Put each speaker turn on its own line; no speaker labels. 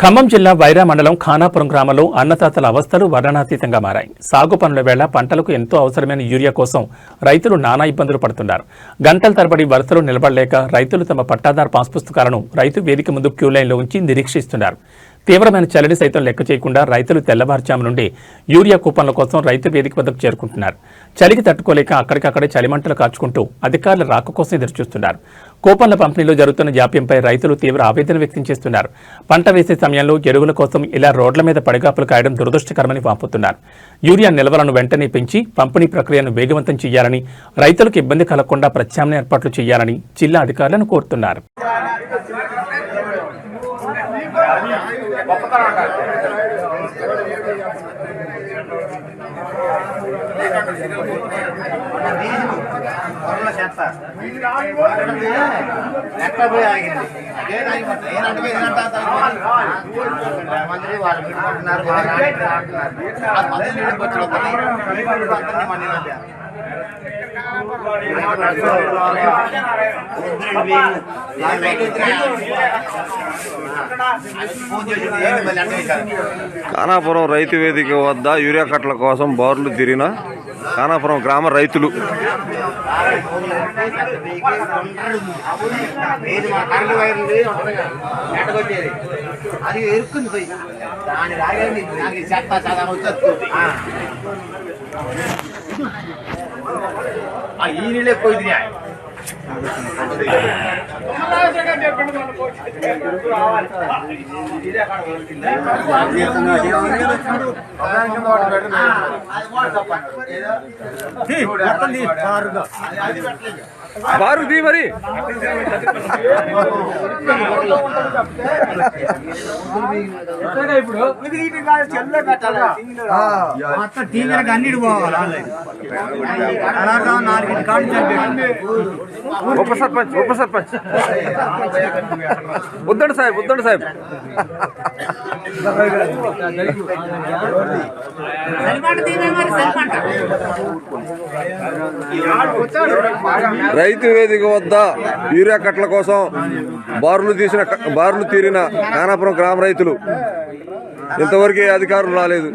ఖమ్మం జిల్లా వైరా మండలం ఖానాపురం గ్రామంలో అన్నదాతల అవస్థలు వర్ణనాతీతంగా మారాయి. సాగు పనుల వేళ పంటలకు ఎంతో అవసరమైన యూరియా కోసం రైతులు నానా ఇబ్బందులు పడుతున్నారు. గంటల తరబడి వరుసలో నిలబడలేక రైతులు తమ పట్టాదారు పాస్ పుస్తకాలను రైతు వేదిక ముందు క్యూ లైన్లో ఉంచి నిరీక్షిస్తున్నారు. తీవ్రమైన చలిని సైతం లెక్క చేయకుండా రైతులు తెల్లవారుజాము నుండి యూరియా కూపన్ల కోసం రైతు వేదిక వద్దకు చేరుకుంటున్నారు. చలికి తట్టుకోలేక అక్కడికక్కడే చలిమంటలు కాచుకుంటూ అధికారుల రాక కోసం ఎదురుచూస్తున్నారు. కూపన్ల పంపిణీలో జరుగుతున్న జాప్యంపై రైతులు తీవ్ర ఆవేదన వ్యక్తం చేస్తున్నారు. పంట వేసే సమయంలో ఎరువుల కోసం ఇలా రోడ్ల మీద పడిగాపులు కాయడం దురదృష్టకరమని వాపోతున్నారు. యూరియా నిల్వలను వెంటనే పెంచి పంపిణీ ప్రక్రియను వేగవంతం చేయాలని రైతులకు ఇబ్బంది కలగకుండా ప్రత్యామ్నాయ ఏర్పాట్లు చేయాలని జిల్లా అధికారులను కోరుతున్నారు. గొప్పతనం
చెత్త లెక్క పోయి ఆగింది ఏనంటే మంది వాళ్ళు పెట్టుకుంటున్నారు వాళ్ళు ఆడుతున్నారు మన
కానాపురం రైతు వేదిక వద్ద యూరియా కట్టల కోసం బారులు తిరిగిన కానాపురం గ్రామ రైతులు.
అది ఎరుక్కుంది పోయి దాని రాగండి నాకు చెత్త చాలా వచ్చేస్తుంది ఈ నీళ్ళు ఎక్కువ ఇది
బారు దీ మరి
మొత్తం టీవీలకు అన్నిటి పోవాలి.
అలాగా నాలుగు కాళ్ళు
ఉప సర్పంచ్ ఉప సర్పంచ్. ఉద్దండి సాహెబ్ ఉద్దండి సాహెబ్.
సరిపంట తీవే మరి సరిపంట
రైతు వేదిక వద్ద యూరియా కట్టల కోసం బారులు తీసిన బారులు తీరిన కానాపురం గ్రామ రైతులు. ఇంతవరకు అధికారులు రాలేదు.